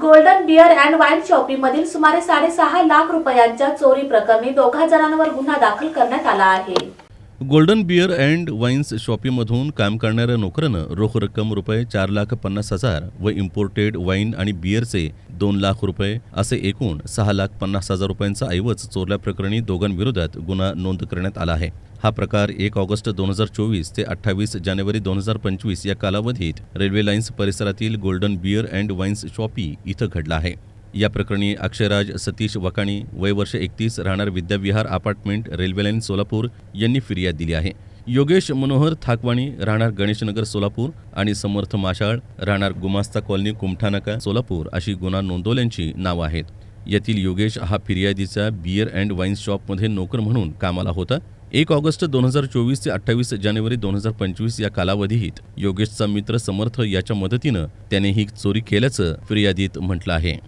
Golden beer and wine शॉपीमधील सुमारे साडेसहा लाख रुपयांच्या चोरी प्रकरणी दोघा जणांवर गुन्हा दाखल करण्यात आला आहे. गोल्डन बियर अँड वाईन्स शॉपीमधून काम करणाऱ्या नोकरानं रोख रक्कम रुपये चार लाख पन्नास हजार व इम्पोर्टेड वाईन आणि बियरचे दोन लाख रुपये असे एकूण सहा लाख पन्नास हजार रुपयांचा ऐवज चोरल्याप्रकरणी दोघांविरोधात गुन्हा नोंद करण्यात आला आहे. हा प्रकार एक ऑगस्ट दोन हजार चोवीस ते अठ्ठावीस जानेवारी दोन हजार पंचवीस या कालावधीत रेल्वे लाईन्स परिसरातील golden beer and wines shoppe इथं घडला आहे. या प्रकरणी अक्षयराज सतीश वकाणी वय वर्ष एकतीस राहणार Vidyavihar apartment railway line Solapur यांनी फिर्याद दिली आहे. योगेश मनोहर थाकवाणी राहणार गणेशनगर सोलापूर आणि समर्थ माशाळ राहणार गुमास्ता कॉलनी कुमठानाका सोलापूर अशी गुन्हा नोंदवल्यांची नावं आहेत. यातील योगेश हा फिर्यादीचा बियर अँड वाईन शॉपमध्ये नोकर म्हणून कामाला होता. एक ऑगस्ट दोन हजार चोवीस ते अठ्ठावीस जानेवारी दोन हजार पंचवीस या कालावधीत योगेशचा मित्र समर्थ याच्या मदतीनं त्याने ही चोरी केल्याचं फिर्यादीत म्हटलं आहे.